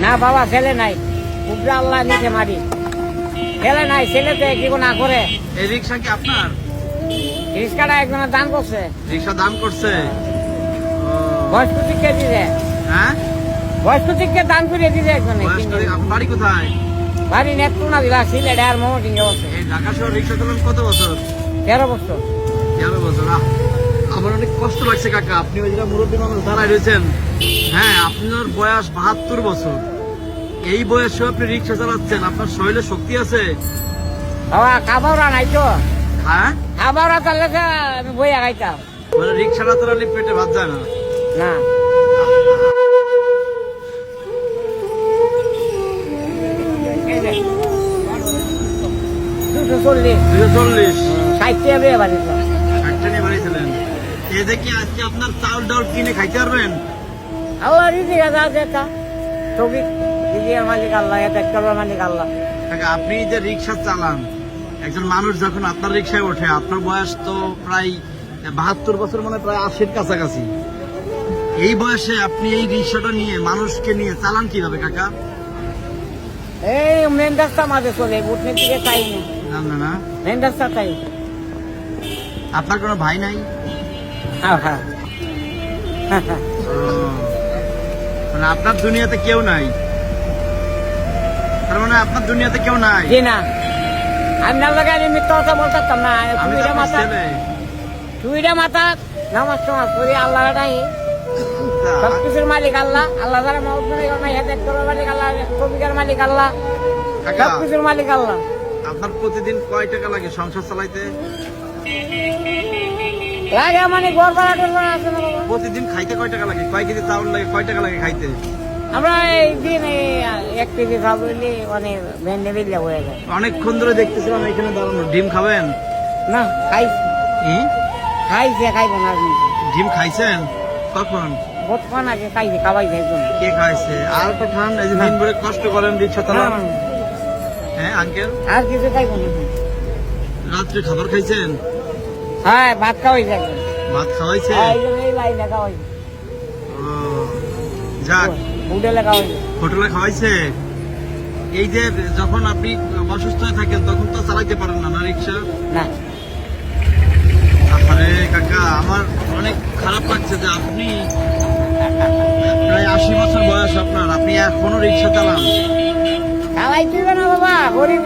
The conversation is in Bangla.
না বাবা ছেলে নাই। উপরে আল্লাহ নিচে মারি। ছেলে নাই ছেলে তো কি না করে। এই রিক্সা কি আপনার? রিক্সাটা একজনের দান করছে। রিক্সা দাম করছে? ও, বয়স্ক থেকে দিছে হ্যাঁ? বয়স্ক থেকে দান করে দিছে একজনে বাড়ি কোথায়? বাড়ি নেত্র না দিলা সিলেট আর মোমো টিঙ্গে বসে। ঢাকা শহর রিক্সা চালান কত বছর? তেরো বছর। তেরো বছর আমার অনেক কষ্ট লাগছে কাকা। আপনি ওই জায়গায় মুরব্বী মানুষ দাঁড়ায় রয়েছেন। হ্যাঁ আপনার বয়স বাহাত্তর বছর। এই বয়সে আপনি রিক্সা চালাচ্ছেন। আপনার শরীরে শক্তি আছে? বাবা খাবাররা নাই তো। হ্যাঁ? খাবাররা তাহলে আমি বইয়া খাইতাম। মানে রিক্সাটা চালালে পেটে ভাত যায় না? না। দুশো চল্লিশ। দুশো চল্লিশ। ষাট টাকা বাড়ি এ দেখি আজকে আপনার চাউল ডাউল কিনে খাইতে পারবেন? আল্লাহ রিজি গাছ আছে একটা। শ্রমিক রিজিয়ার মালিক আল্লাহ এটা করবার মালিক আল্লাহ। আপনি যে রিক্সা চালান একজন মানুষ যখন আপনার রিক্সায় ওঠে আপনার বয়স তো প্রায় বাহাত্তর বছর মানে প্রায় আশির কাছাকাছি। এই বয়সে আপনি এই রিক্সাটা নিয়ে মানুষকে নিয়ে চালান কীভাবে কাকা? এই মেন রাস্তা মাঝে চলে উঠনের দিকে চাই না। না না মেন রাস্তা চাই। আপনার কোনো ভাই নাই? হ্যাঁ হ্যাঁ। ও, মানে আপনার দুনিয়াতে কেউ নাই? তার মানে আপনার দুনিয়াতে কেউ নাই? জি না। আমি না লাগাই আমি মিথ্যা কথা বলতাম না। আমি তো তুইটা মাথা তুইটা মাথা নামাজ টামাজ করি আল্লাহ নাই সব কিছুর মালিক আল্লাহ। আল্লাহ যারা মাউত মালিক আল্লাহ হেদায়ত মালিক আল্লাহ কবিকার মালিক আল্লাহ। কাকা সব কিছুর মালিক আল্লাহ। আপনার প্রতিদিন কয় টাকা লাগে সংসার চালাইতে? লাগে মানে গড় ভাড়া টোর ভাড়া আছে না বাবা প্রতিদিন খাইতে কয় টাকা লাগে? কয় কেজি চাউল লাগে? কয় টাকা লাগে খাইতে? আমরা এই দিন এই এক কেজি খাব মানে ভেন্ডে বিলে হয়ে যায়। অনেকক্ষণ ধরে দেখতেছিলাম এখানে দাঁড়ানো। ডিম খাবেন? না খাইছি। ই? খাইছে খাইবো না ডিম খাইছেন? কখন? বর্তমান আগে খাইছে খাওয়াইছে একজন কে খাইছে? আর তো খান এই যে দিন ভরে কষ্ট করেন রিক্সা চালান হ্যাঁ আঙ্কেল? আর কিছু খাইবো না। রাত্রে খাবার খাইছেন? হ্যাঁ ভাত খাওয়াইছে ভাত খাওয়াইছে? হ্যাঁ, এই লাইনে খাওয়াইছে যাক। হোটেলে খাওয়াইছে হোটেলে খাওয়াইছে? এই যে যখন আপনি অসুস্থ হয়ে থাকেন তখন তো চালাইতে পারেন না না রিক্সা? না। আরে কাকা আমার অনেক খারাপ লাগছে যে আপনি প্রায় আশি বছর বয়স আপনার আপনি এখনও রিক্সা চালান। খাওয়াইতে না বাবা গরিব